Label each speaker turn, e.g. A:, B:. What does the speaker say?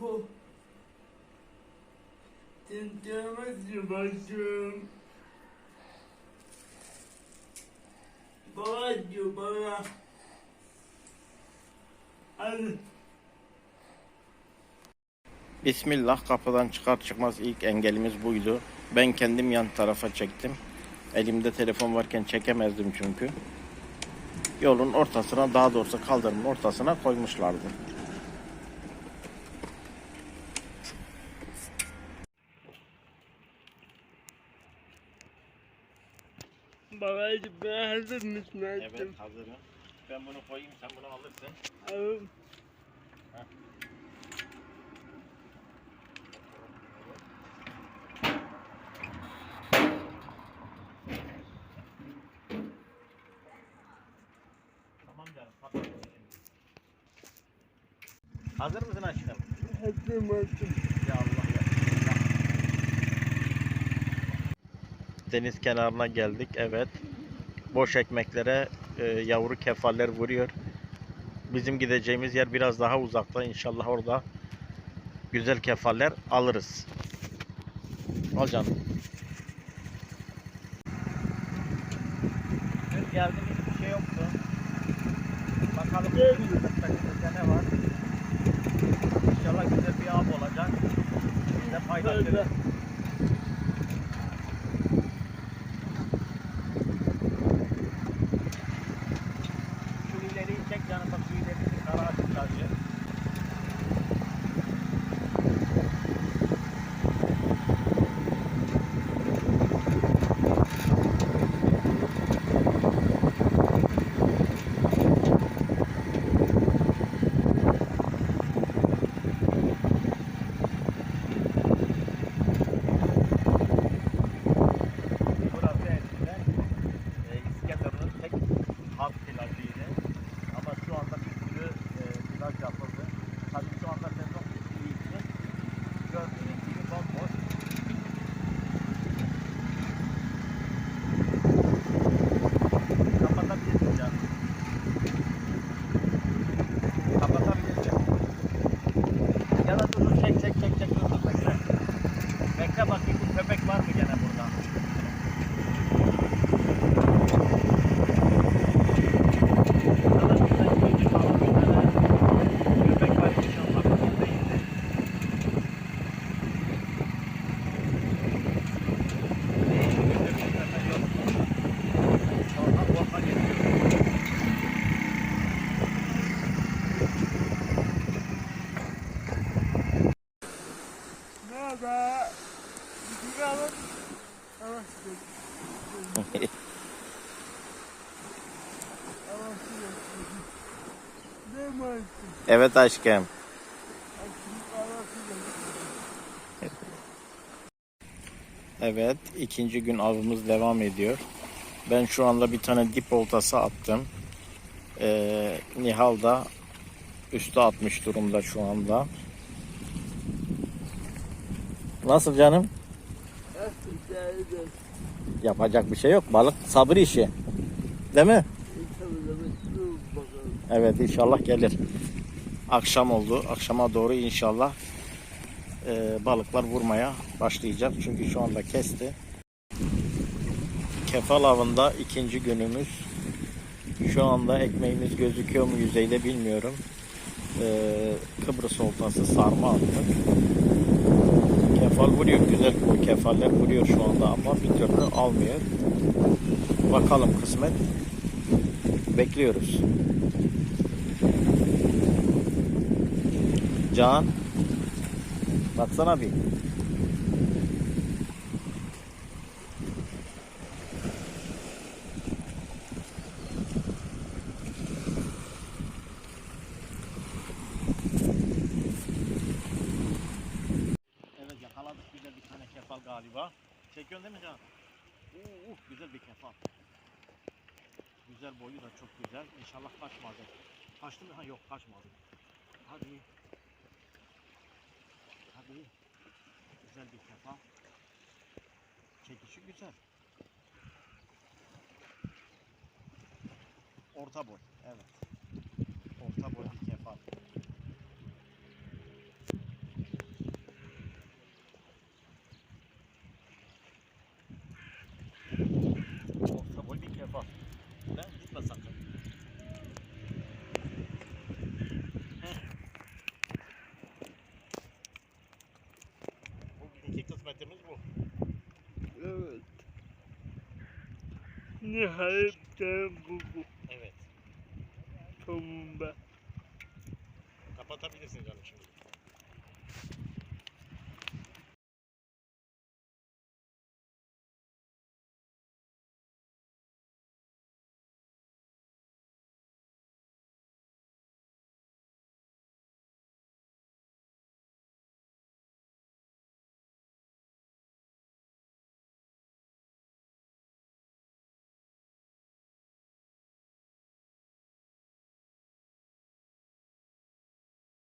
A: Bu. Tentlemez başım. Baba diyor bana. Hadi.
B: Bismillah kapıdan çıkar çıkmaz ilk engelimiz buydu. Ben kendim yan tarafa çektim. Elimde telefon varken çekemezdim çünkü. Yolun ortasına daha doğrusu kaldırımın ortasına koymuşlardı.
A: Babacım ben hazır mısın?
B: Evet hazırım. Ben bunu koyayım sen bunu alırsın.
A: Evet.
B: Tamam canım. kapat. Hazır mısın aşkım?
A: Hazırım hazırım.
B: Ya Allah Deniz kenarına geldik. Evet. Boş ekmeklere e, yavru kefaller vuruyor. Bizim gideceğimiz yer biraz daha uzakta. İnşallah orada güzel kefaller alırız. Al canım. Dün geldiğimiz bir şey yoktu. Bakalım ne var. İnşallah güzel bir av olacak. Biz de paylaşırız.
A: Evet
B: aşkım. Evet, ikinci gün avımız devam ediyor. Ben şu anda bir tane dip oltası attım. Ee, Nihal da üstü atmış durumda şu anda. Nasıl canım? Yapacak bir şey yok. Balık sabır işi. Değil mi? Evet inşallah gelir. Akşam oldu. Akşama doğru inşallah e, balıklar vurmaya başlayacak. Çünkü şu anda kesti. Kefal avında ikinci günümüz. Şu anda ekmeğimiz gözüküyor mu yüzeyde bilmiyorum. E, Kıbrıs oltası sarma attık. Kefal vuruyor. Güzel bu kefaller vuruyor şu anda ama bir türlü almıyor. Bakalım kısmet. Bekliyoruz. Can. Baksana bir. Evet yakaladık güzel bir tane kefal galiba. Çekiyorsun değil mi Can? Uh, uh, güzel bir kefal. Güzel boyu da çok güzel. İnşallah kaçmadı. Kaçtı mı? Ha yok kaçmadı. Hadi. Hadi. Güzel bir kefa. Çekişi güzel. Orta boy. Evet. Orta boy bir kefa.
A: Nimetimiz bu. Evet. Nihayetten bu bu.
B: Evet.
A: Tamam be.
B: Kapatabilirsin canım şimdi.